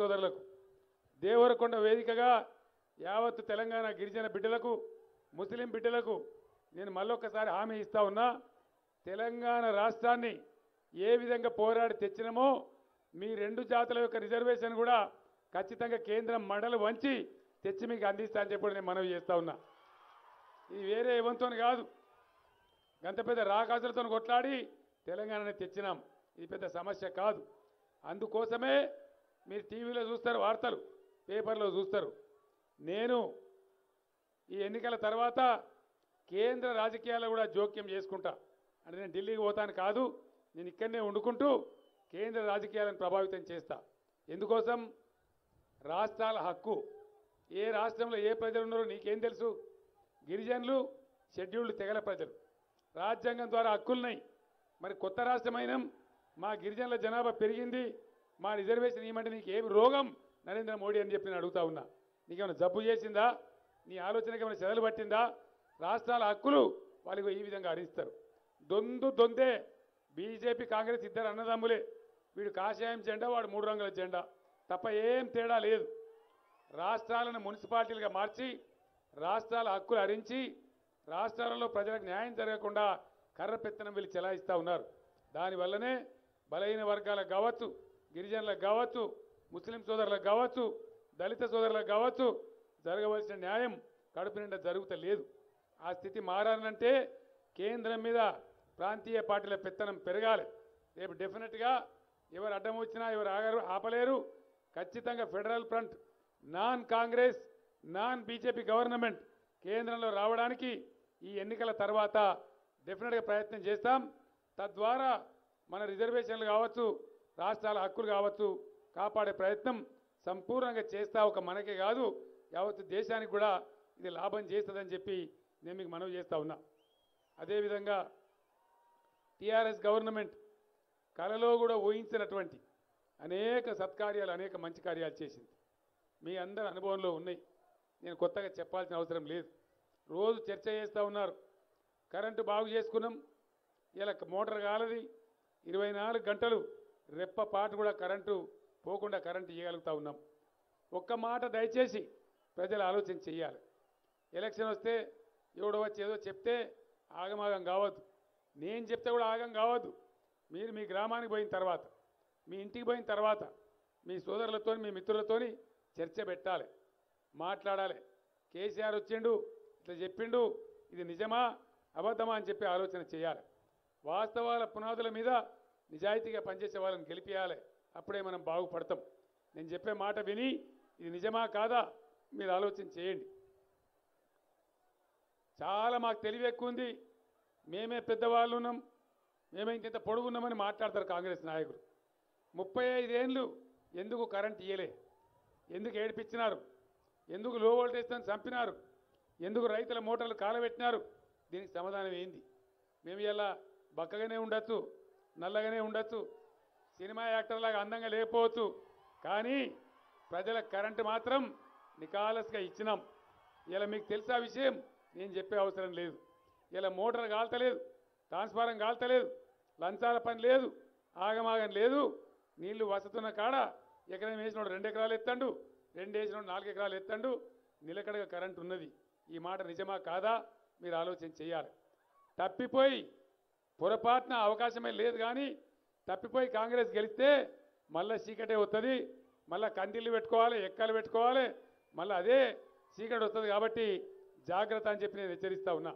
సోదరులకు దేవరకొండ వేదికగా యావత్తు తెలంగాణ గిరిజన బిడ్డలకు ముస్లిం బిడ్డలకు నేను మళ్ళొక్కసారి హామీ ఇస్తా ఉన్నా తెలంగాణ రాష్ట్రాన్ని ఏ విధంగా పోరాడి తెచ్చినామో మీ రెండు జాతుల యొక్క రిజర్వేషన్ కూడా ఖచ్చితంగా కేంద్రం మండలి వంచి తెచ్చి మీకు అందిస్తా అని చెప్పి నేను మనవి చేస్తా ఉన్నా. ఇది వేరే ఇవంతో కాదు. గంత పెద్ద రాకాసులతో కొట్లాడి తెలంగాణని తెచ్చినాం. ఇది పెద్ద సమస్య కాదు. అందుకోసమే మీరు టీవీలో చూస్తారు వార్తలు పేపర్లో చూస్తారు. నేను ఈ ఎన్నికల తర్వాత కేంద్ర రాజకీయాల్లో కూడా జోక్యం చేసుకుంటా. అంటే నేను ఢిల్లీకి పోతాను కాదు నేను ఇక్కడనే వండుకుంటూ కేంద్ర రాజకీయాలను ప్రభావితం చేస్తా. ఎందుకోసం? రాష్ట్రాల హక్కు. ఏ రాష్ట్రంలో ఏ ప్రజలు ఉన్నారో నీకేం తెలుసు? గిరిజనులు షెడ్యూల్డ్ తెగల ప్రజలు. రాజ్యాంగం ద్వారా హక్కులున్నాయి. మరి కొత్త రాష్ట్రమైన మా గిరిజనుల జనాభా పెరిగింది. మా రిజర్వేషన్ ఏమంటే నీకు ఏమి రోగం? నరేంద్ర మోడీ అని చెప్పి నేను అడుగుతా ఉన్నా. నీకేమైనా జబ్బు చేసిందా? నీ ఆలోచనకి ఏమైనా చెదలు పట్టిందా? రాష్ట్రాల హక్కులు వాళ్ళకి ఈ విధంగా హరిస్తారు దొందు దొందే బీజేపీ కాంగ్రెస్ ఇద్దరు అన్నదమ్ములే. వీడు కాషాయం జెండా వాడు మూడు రంగుల జెండా. తప్ప ఏం తేడా లేదు. రాష్ట్రాలను మున్సిపాలిటీలుగా మార్చి రాష్ట్రాల హక్కులు హరించి రాష్ట్రాలలో ప్రజలకు న్యాయం జరగకుండా కర్ర పెత్తనం వీళ్ళు చెలాయిస్తూ ఉన్నారు. దానివల్లనే బలహీన వర్గాలకు కావచ్చు గిరిజనులకు కావచ్చు ముస్లిం సోదరులకు కావచ్చు దళిత సోదరులకు కావచ్చు జరగవలసిన న్యాయం కడుపు నిండా జరుగుతలేదు. ఆ స్థితి మారాలంటే కేంద్రం మీద ప్రాంతీయ పార్టీల పెత్తనం పెరగాలి. రేపు డెఫినెట్గా ఎవరు అడ్డం వచ్చినా ఎవరు ఆగరు ఆపలేరు. ఖచ్చితంగా federal front non Congress non BJP government కేంద్రంలో రావడానికి ఈ ఎన్నికల తర్వాత డెఫినెట్గా ప్రయత్నం చేస్తాం. తద్వారా మన రిజర్వేషన్లు కావచ్చు రాష్ట్రాల హక్కులు కావచ్చు కాపాడే ప్రయత్నం సంపూర్ణంగా చేస్తా ఒక మనకే కాదు యావత్తు దేశానికి కూడా ఇది లాభం చేస్తుందని చెప్పి నేను మీకు మనవి చేస్తూ ఉన్నా. అదేవిధంగా టీఆర్ఎస్ గవర్నమెంట్ కలలో కూడా ఊహించినటువంటి అనేక సత్కార్యాలు అనేక మంచి కార్యాలు చేసింది. మీ అందరి అనుభవంలో ఉన్నాయి. నేను కొత్తగా చెప్పాల్సిన అవసరం లేదు. రోజు చర్చ చేస్తూ ఉన్నారు. కరెంటు బాగు చేసుకున్నాం. ఇలా మోటార్ కాలది. ఇరవై నాలుగు గంటలు రెప్ప పాటు కూడా కరెంటు పోకుండా కరెంటు ఇవ్వగలుగుతా ఉన్నాం. ఒక్క మాట దయచేసి ప్రజలు ఆలోచన చెయ్యాలి. ఎలక్షన్ వస్తే ఎవడో వచ్చి ఏదో చెప్తే ఆగమాగం కావద్దు. నేను చెప్తే కూడా ఆగం కావద్దు. మీరు మీ గ్రామానికి పోయిన తర్వాత మీ ఇంటికి పోయిన తర్వాత మీ సోదరులతో మీ మిత్రులతోని చర్చ పెట్టాలి మాట్లాడాలి. కేసీఆర్ వచ్చిండు ఇట్లా చెప్పిండు ఇది నిజమా అబద్ధమా అని చెప్పి ఆలోచన చేయాలి వాస్తవాల పునాదుల మీద నిజాయితీగా పనిచేసే వాళ్ళని గెలిపించాలి అప్పుడే మనం బాగుపడతాం. నేను చెప్పే మాట విని ఇది నిజమా కాదా మీరు ఆలోచన చేయండి. చాలా మాకు తెలివి ఎక్కువ ఉంది. మేమే పెద్దవాళ్ళు ఉన్నాం. మేమే ఇంత పొడుగున్నామని మాట్లాడతారు కాంగ్రెస్ నాయకులు. ముప్పై ఐదేళ్ళు ఎందుకు కరెంట్ ఇయ్యలే? ఎందుకు ఏడిపించినారు ఎందుకు లో వోల్టేజ్తో చంపినారు? ఎందుకు రైతుల మోటార్లు కాలబెట్టినారు? దీనికి సమాధానం ఏంది? మేము ఇలా బక్కగానే ఉండొచ్చు నల్లగానే ఉండొచ్చు. సినిమా యాక్టర్లాగా అందంగా లేకపోవచ్చు. కానీ ప్రజల కరెంటు మాత్రం నికాలస్గా ఇచ్చినాం. ఇలా మీకు తెలిసా విషయం? నేను చెప్పే అవసరం లేదు. ఇలా మోటార్ కాల్తలేదు ట్రాన్స్ఫారం కాల్తలేదు లంచాల పని లేదు ఆగమాగం లేదు. నీళ్ళు వసతున్న కాడ ఎకరం వేసినోడు రెండు ఎకరాలు ఎత్తండు రెండు వేసినోడు నాలుగు ఎకరాలు ఎత్తండు. నిలకడగా కరెంట్ ఉన్నది. ఈ మాట నిజమా కాదా? మీరు ఆలోచన చేయాలి. తప్పిపోయి పొరపాటున అవకాశమే లేదు కానీ తప్పిపోయి కాంగ్రెస్ గెలిస్తే మళ్ళీ చీకటే వస్తుంది మళ్ళీ కందిళ్ళు పెట్టుకోవాలి ఎక్కలు పెట్టుకోవాలి మళ్ళీ అదే చీకటి వస్తుంది కాబట్టి జాగ్రత్త అని చెప్పి నేను హెచ్చరిస్తా ఉన్నా.